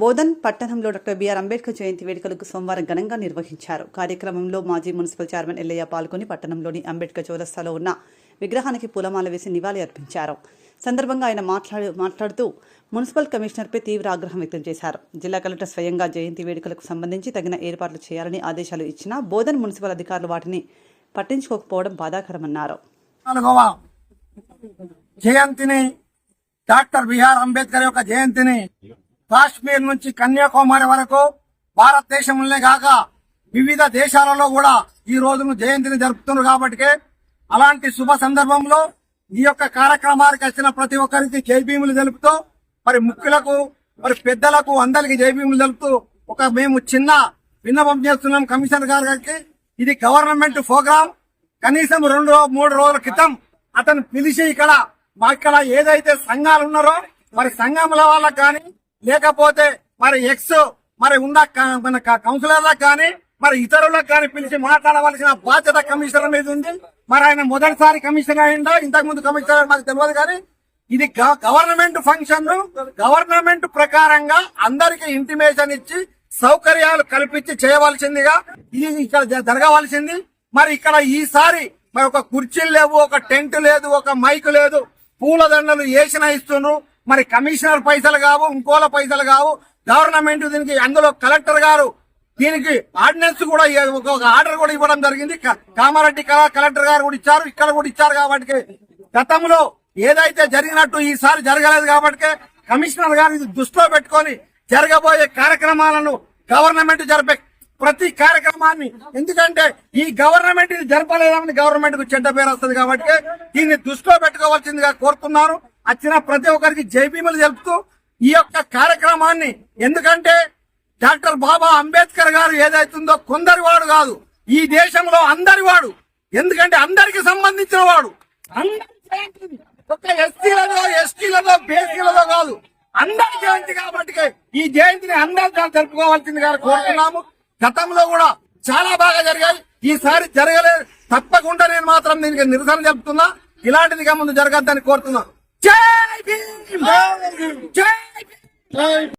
బోధన్ పట్టణంలో doctor BR Ambedkar జయంతి వేడుకలకు సోమవారం ఘనంగా నిర్వహించారు. కార్యక్రమంలో మాజీ మున్సిపల్ చైర్మన్ ఎల్లయ్య పాల్గొని పట్టణంలోని అంబేద్కర్ చౌరస్తాలో ఉన్న విగ్రహానికి పూలమాల వేసి నివాళి అర్పించారు. సందర్భంగా ఆయన మాట్లాడు మాట్లాడుతూ మున్సిపల్ కమిషనర్పై తీవ్ర ఆగ్రహం వ్యక్తం చేశారు. జిల్లా కలెక్టర్ స్వయంగా జయంతి వేడుకలకు సంబంధించి తగిన ఏర్పాట్లు చేయాలని ఆదేశాలు ఇచ్చినా బోధన్ మున్సిపల్ అధికారులు వాటిని పట్టించుకోకపోవడం బాధాకరమన్నారు. జయంతిని డాక్టర్ బిఆర్ అంబేద్కర్ యొక్క జయంతిని కాశ్మీర్ నుంచి కన్యాకుమారి వరకు భారతదేశంలోనే కాక వివిధ దేశాలలో కూడా ఈ రోజును జయంతిని జరుపుతున్నారు కాబట్టి అలాంటి శుభ సందర్భంలో ఈ యొక్క కార్యక్రమానికి వచ్చిన ప్రతి ఒక్కరికి జైభీములు తెలుపుతూ మరి ముఖ్యులకు మరి పెద్దలకు అందరికి జైభీములు తెలుపుతూ ఒక మేము చిన్న విన్నపం చేస్తున్నాం కమిషనర్ గారికి. ఇది గవర్నమెంట్ ప్రోగ్రామ్ కనీసం రెండు మూడు రోజుల క్రితం అతను పిలిచి ఇక్కడ మా ఇక్కడ ఏదైతే సంఘాలు ఉన్నారో మరి సంఘముల వాళ్ళకి కానీ లేకపోతే మరి ఎక్స్ మరి ఉన్న మన కౌన్సిలర్లకు కానీ మరి ఇతరులకు కానీ పిలిచి మాట్లాడవలసిన బాధ్యత కమిషనర్ మీద ఉంది. మరి ఆయన మొదటిసారి కమిషనర్ అయిందో ఇంతకు ముందు కమిషనర్ మాకు తెలియదు కానీ ఇది గ- గవర్నమెంట్ ఫంక్షన్ గవర్నమెంట్ ప్రకారంగా అందరికి ఇంటిమేషన్ ఇచ్చి సౌకర్యాలు కల్పించి చేయవలసిందిగా ఇది ఇక్కడ జరగవలసింది. మరి ఇక్కడ ఈసారి మరి ఒక కుర్చీలు లేవు ఒక టెంట్ లేదు ఒక మైక్ లేదు పూలదండలు వేసిన ఇస్తున్నారు. మరి కమిషనర్ పైసలు కావు ఇంకోల పైసలు కావు. గవర్నమెంట్ దీనికి అందులో కలెక్టర్ గారు దీనికి ఆర్డినెన్స్ కూడా ఒక ఆర్డర్ కూడా ఇవ్వడం జరిగింది. కామారెడ్డి కలెక్టర్ గారు కూడా ఇచ్చారు ఇక్కడ కూడా ఇచ్చారు కాబట్టి గతంలో ఏదైతే జరిగినట్టు ఈసారి జరగలేదు కాబట్టి కమిషనర్ గారు దృష్టిలో పెట్టుకొని జరగబోయే కార్యక్రమాలను గవర్నమెంట్ జరిపే ప్రతి కార్యక్రమాన్ని. ఎందుకంటే ఈ గవర్నమెంట్ ఇది జరపలేదని గవర్నమెంట్కు చెడ్డ పేరు వస్తుంది కాబట్టి దీన్ని దృష్టిలో పెట్టుకోవాల్సిందిగా కోరుతున్నాను. వచ్చిన ప్రతి ఒక్కరికి జైభీములు తెలుపుతూ ఈ యొక్క కార్యక్రమాన్ని. ఎందుకంటే డాక్టర్ బాబా అంబేద్కర్ గారు ఏదైతుందో కొందరి వాడు కాదు ఈ దేశంలో అందరి వాడు. ఎందుకంటే అందరికి సంబంధించిన వాడు. అందరి ఒక ఎస్సీలదో ఎస్టీలదో బీసీలదో కాదు. అందరి జయంతి కాబట్టి ఈ జయంతిని అందరితో జరుపుకోవాల్సిందిగా కోరుతున్నాము. గతంలో కూడా చాలా బాగా జరిగాయి. ఈసారి జరగలేదు. తప్పకుండా నేను మాత్రం దీనికి నిరసన చెప్తున్నా. ఇలాంటిదిగా ముందు జరగద్దని కోరుతున్నా. జై భీమ్! జై భీమ్!